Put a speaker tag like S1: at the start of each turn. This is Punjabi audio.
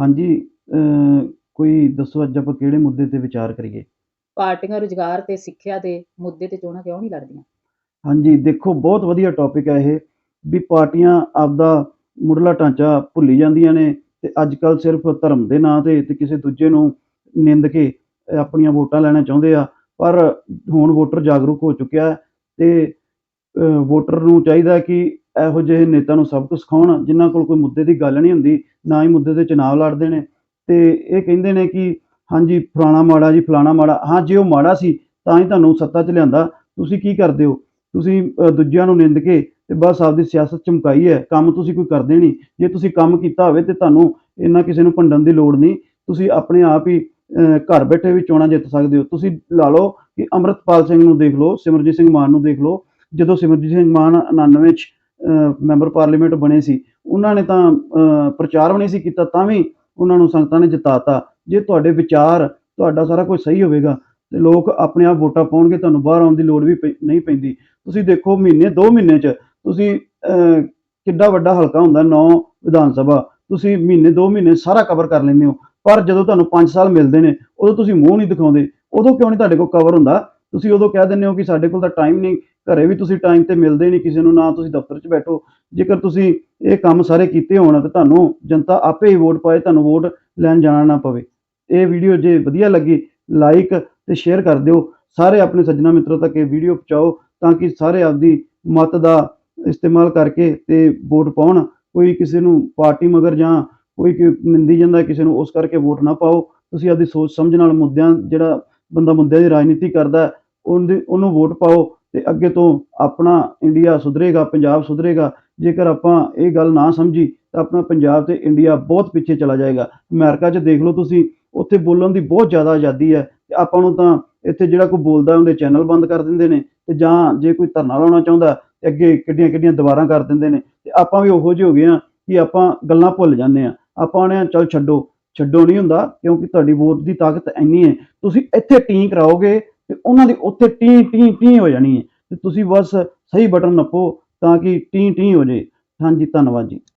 S1: ਹਾਂਜੀ ਅਹ ਕੋਈ ਦੱਸੋ ਅੱਜ ਆਪਾਂ ਕਿਹੜੇ ਮੁੱਦੇ ਤੇ ਵਿਚਾਰ ਕਰੀਏ?
S2: ਪਾਰਟੀਆਂ ਰੁਜ਼ਗਾਰ ਤੇ ਸਿੱਖਿਆ ਦੇ ਮੁੱਦੇ ਤੇ ਚੋਣਾਂ ਕਿਉਂ ਨਹੀਂ ਲੜਦੀਆਂ?
S1: ਹਾਂਜੀ ਦੇਖੋ ਬਹੁਤ ਵਧੀਆ ਟੌਪਿਕ ਹੈ ਇਹ ਵੀ ਪਾਰਟੀਆਂ ਆਪਦਾ ਮੁੱਢਲਾ ਢਾਂਚਾ ਭੁੱਲੀ ਜਾਂਦੀਆਂ ਨੇ ਤੇ ਅੱਜ ਕੱਲ ਸਿਰਫ ਧਰਮ ਦੇ ਨਾਂ ਤੇ ਤੇ ਕਿਸੇ ਦੂਜੇ ਨੂੰ ਨਿੰਦ ਕੇ ਅਹ ਆਪਣੀਆਂ ਵੋਟਾਂ ਲੈਣਾ ਚਾਹੁੰਦੇ ਆ ਪਰ ਹੁਣ ਵੋਟਰ ਜਾਗਰੂਕ ਹੋ ਚੁੱਕਿਆ ਹੈ ਤੇ ਅਹ ਵੋਟਰ ਨੂੰ ਚਾਹੀਦਾ ਕਿ ਇਹੋ ਜਿਹੇ ਨੇਤਾ ਨੂੰ ਸਭ ਕੁਝ ਸਿਖਾਉਣ ਜਿਨ੍ਹਾਂ ਕੋਲ ਕੋਈ ਮੁੱਦੇ ਦੀ ਗੱਲ ਨਹੀਂ ਹੁੰਦੀ ਨਾ ਹੀ ਮੁੱਦੇ ਤੇ ਚੁਣਾਵ ਲੜਦੇ ਨੇ। ਤੇ ਇਹ ਕਹਿੰਦੇ ਨੇ ਕਿ ਹਾਂਜੀ ਫਲਾਣਾ ਮਾੜਾ ਜੀ ਫਲਾਣਾ ਮਾੜਾ। ਹਾਂ ਜੇ ਉਹ ਮਾੜਾ ਸੀ ਤਾਂ ਹੀ ਤੁਹਾਨੂੰ ਸੱਤਾ 'ਚ ਲਿਆਂਦਾ। ਤੁਸੀਂ ਕੀ ਕਰਦੇ ਹੋ? ਤੁਸੀਂ ਦੂਜਿਆਂ ਨੂੰ ਨਿੰਦ ਕੇ ਤੇ ਬਸ ਆਪਦੀ ਸਿਆਸਤ ਚਮਕਾਈ ਹੈ। ਕੰਮ ਤੁਸੀਂ ਕੋਈ ਕਰਦੇ ਨਹੀਂ। ਜੇ ਤੁਸੀਂ ਕੰਮ ਕੀਤਾ ਹੋਵੇ ਤੇ ਤੁਹਾਨੂੰ ਇੰਨਾ ਕਿਸੇ ਨੂੰ ਭੰਡਣ ਦੀ ਲੋੜ ਨਹੀਂ। ਤੁਸੀਂ ਆਪਣੇ ਆਪ ਹੀ ਅਹ, ਘਰ ਬੈਠੇ ਵੀ ਚੋਣਾਂ ਜਿੱਤ ਸਕਦੇ ਹੋ। ਤੁਸੀਂ ਲਾ ਲਓ ਕਿ ਅੰਮ੍ਰਿਤਪਾਲ ਸਿੰਘ ਨੂੰ ਦੇਖ ਲਓ ਸਿਮਰਜੀਤ ਸਿੰਘ ਮਾਨ ਨੂੰ ਦੇਖ ਲਓ। ਜਦੋਂ ਸਿਮਰਜੀਤ ਸਿੰਘ ਮਾਨ 99 ਚ ਮੈਂਬਰ ਪਾਰਲੀਮੈਂਟ ਬਣੇ ਸੀ ਉਹਨਾਂ ਨੇ ਤਾਂ ਪ੍ਰਚਾਰ ਵੀ ਨਹੀਂ ਸੀ ਕੀਤਾ ਤਾਂ ਵੀ ਉਹਨਾਂ ਨੂੰ ਸੰਗਤਾਂ ਨੇ ਜਿਤਾਤਾ। ਜੇ ਤੁਹਾਡੇ ਵਿਚਾਰ ਤੁਹਾਡਾ ਸਾਰਾ ਕੁਝ ਸਹੀ ਹੋਵੇਗਾ ਤੇ ਲੋਕ ਆਪਣੇ ਆਪ ਵੋਟਾਂ ਪਾਉਣਗੇ ਤੁਹਾਨੂੰ ਬਾਹਰ ਆਉਣ ਦੀ ਲੋੜ ਵੀ ਪੈ- ਨਹੀਂ ਪੈਂਦੀ। ਤੁਸੀਂ ਦੇਖੋ ਮਹੀਨੇ 2 ਮਹੀਨੇ ਚ ਤੁਸੀਂ ਅਹ, ਕਿੱਡਾ ਵੱਡਾ ਹਲਕਾ ਹੁੰਦਾ 9 ਵਿਧਾਨ ਸਭਾ ਤੁਸੀਂ ਮਹੀਨੇ 2 ਮਹੀਨੇ ਸਾਰਾ ਕਵਰ ਕਰ ਲੈਂਦੇ ਹੋ। ਪਰ ਜਦੋਂ ਤੁਹਾਨੂੰ 5 ਸਾਲ ਮਿਲਦੇ ਨੇ ਉਦੋਂ ਤੁਸੀਂ ਮੂੰਹ ਨਹੀਂ ਦਿਖਾਉਂਦੇ ਉਦੋਂ ਕਿਉਂ ਨਹੀਂ ਤੁਹਾਡੇ ਕੋਲ ਕਵਰ ਹੁੰਦਾ? ਤੁਸੀਂ ਉਦੋਂ ਕਹਿ ਦਿੰਦੇ ਹੋ ਕਿ ਸਾਡੇ ਕੋਲ ਤਾਂ ਟਾਈਮ ਨਹੀਂ, ਘਰੇ ਵੀ ਤੁਸੀਂ ਟਾਈਮ ਤੇ ਮਿਲਦੇ ਨਹੀਂ ਕਿਸੇ ਨੂੰ, ਨਾ ਤੁਸੀਂ ਦਫ਼ਤਰ 'ਚ ਬੈਠੋ। ਜੇਕਰ ਤੁਸੀਂ ਇਹ ਕੰਮ ਸਾਰੇ ਕੀਤੇ ਹੋਣ ਤਾਂ ਤੁਹਾਨੂੰ ਜਨਤਾ ਆਪੇ ਹੀ ਵੋਟ ਪਾਏ, ਤੁਹਾਨੂੰ ਵੋਟ ਲੈਣ ਜਾਣਾ ਨਾ ਪਵੇ। ਇਹ ਵੀਡੀਓ ਜੇ ਵਧੀਆ ਲੱਗੀ ਲਾਈਕ ਤੇ ਸ਼ੇਅਰ ਕਰ ਦਿਓ। ਸਾਰੇ ਆਪਣੇ ਸੱਜਣਾ ਮਿੱਤਰਾਂ ਤੱਕ ਇਹ ਵੀਡੀਓ ਪਹੁੰਚਾਓ ਤਾਂ ਕਿ ਸਾਰੇ ਆਪਦੀ ਮਤ ਦਾ ਇਸਤੇਮਾਲ ਕਰਕੇ ਤੇ ਵੋਟ ਪਾਉਣ। ਕੋਈ ਕਿਸੇ ਨੂੰ ਪਾਰਟੀ ਮਗਰ ਜਾਂ ਕੋਈ ਕਿ ਨਿੰਦੀ ਜਾਂਦਾ ਕਿਸੇ ਨੂੰ, ਉਸ ਕਰਕੇ ਵੋਟ ਨਾ ਪਾਓ। ਤੁਸੀਂ ਆਪਦੀ ਸੋਚ ਸਮਝ ਨਾਲ ਮੁੱਦਿਆਂ, ਜਿਹੜਾ ਬੰਦਾ ਮੁੱਦਿਆਂ ਦੀ ਰਾਜਨੀਤੀ ਕਰਦਾ ਉਹਦੇ, ਉਹਨੂੰ ਵੋਟ ਪਾਓ ਤੇ ਅੱਗੇ ਤੋਂ ਆਪਣਾ ਇੰਡੀਆ ਸੁਧਰੇਗਾ, ਪੰਜਾਬ ਸੁਧਰੇਗਾ। ਜੇਕਰ ਆਪਾਂ ਇਹ ਗੱਲ ਨਾ ਸਮਝੀ, ਤਾਂ ਆਪਣਾ ਪੰਜਾਬ ਤੇ ਇੰਡੀਆ ਬਹੁਤ ਪਿੱਛੇ ਚਲਾ ਜਾਏਗਾ। ਅਮਰੀਕਾ 'ਚ ਦੇਖ ਲਓ ਤੁਸੀਂ, ਉੱਥੇ ਬੋਲਣ ਦੀ ਬਹੁਤ ਜ਼ਿਆਦਾ ਆਜ਼ਾਦੀ ਹੈ ਤੇ ਆਪਾਂ ਨੂੰ ਤਾਂ ਇੱਥੇ ਜਿਹੜਾ ਕੋਈ ਬੋਲਦਾ, ਉਹਦੇ ਚੈਨਲ ਬੰਦ ਕਰ ਦਿੰਦੇ ਨੇ ਤੇ ਜਾਂ ਜੇ ਕੋਈ ਧਰਨਾ ਲਾਉਣਾ ਚਾਹੁੰਦਾ, ਤੇ ਅੱਗੇ ਕਿੱਡੀਆਂ ਕਿੱਡੀਆਂ ਦੀਵਾਰਾਂ ਕਰ ਦਿੰਦੇ ਨੇ। ਤੇ ਆਪਾਂ ਵੀ ਉਹੋ ਜਿਹੇ ਹੋ ਗਏ ਆ ਕਿ ਆਪਾਂ ਗੱਲਾਂ ਭੁੱਲ ਜਾਂਦੇ ਆ ਆਪਾਂ ਨੇ ਚੱਲ ਛੱਡੋ। ਛੱਡੋ ਨਹੀਂ ਹੁੰਦਾ, ਕਿਉਂਕਿ ਤੁਹਾਡੀ ਵੋਟ ਦੀ ਤਾਕਤ ਇੰਨੀ ਹੈ। ਤੁਸੀਂ ਇੱਥੇ ਟੀ ਕਰਾਓਗੇ ਤੇ ਉਹਨਾਂ ਦੀ ਉੱਥੇ ਟੀ ਟੀ ਟੀ ਹੋ ਜਾਣੀ ਹੈ। ਤੇ ਤੁਸੀਂ ਬਸ ਸਹੀ ਬਟਨ ਨੱਪੋ ਤਾਂ ਕਿ ਟੀ ਟੀ ਹੋ ਜਾਏ। ਹਾਂਜੀ, ਧੰਨਵਾਦ ਜੀ।